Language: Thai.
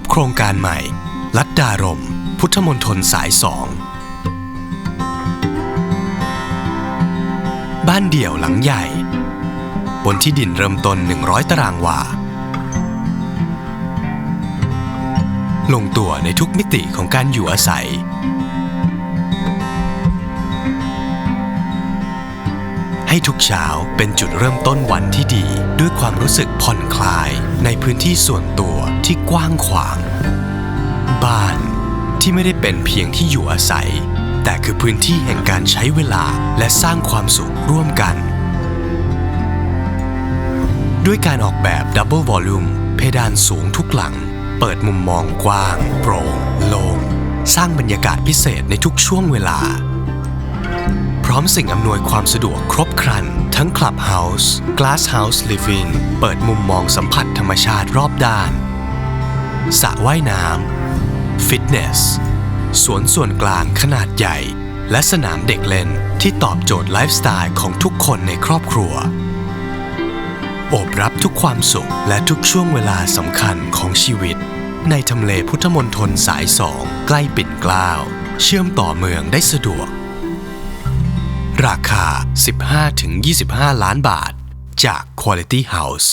บโครงการใหม่ ลัดดารม พุทธมนตรสายสอง บ้านเดี่ยวหลังใหญ่ บนที่ดินเริ่มต้น 100 ตารางวา ลงตัวในทุกมิติของการอยู่อาศัย ให้ทุกเช้าเป็นจุดเริ่มต้นวันที่ดี ด้วยความรู้สึกผ่อนคลายในพื้นที่ส่วนตัวที่กว้างขวาง บ้านที่ไม่ได้เป็นเพียงที่อยู่อาศัย แต่คือพื้นที่แห่งการใช้เวลาและสร้างความสุขร่วมกัน ด้วยการออกแบบ Double Volume เพดานสูงทุกหลัง เปิดมุมมองกว้าง โปร่งโล่งสร้างบรรยากาศพิเศษในทุกช่วงเวลา ร้อมสิ่งอำนวยความสะดวกครบครัน ทั้ง Clubhouse Glass House Living เปิดมุมมองสัมผัสธรรมชาติรอบด้านสระว่ายน้ำฟิตเนสสวนส่วนกลางขนาดใหญ่ และสนามเด็กเล่นที่ตอบโจทย์ไลฟ์สไตล์ของทุกคนในครอบครัว โอบรับทุกความสุขและทุกช่วงเวลาสำคัญของชีวิต ในทำเลพุทธมณฑลสายสองใกล้ปิ่นเกล้าเชื่อมต่อเมืองได้สะดวก ราคา 15-25 ล้านบาท จาก Quality House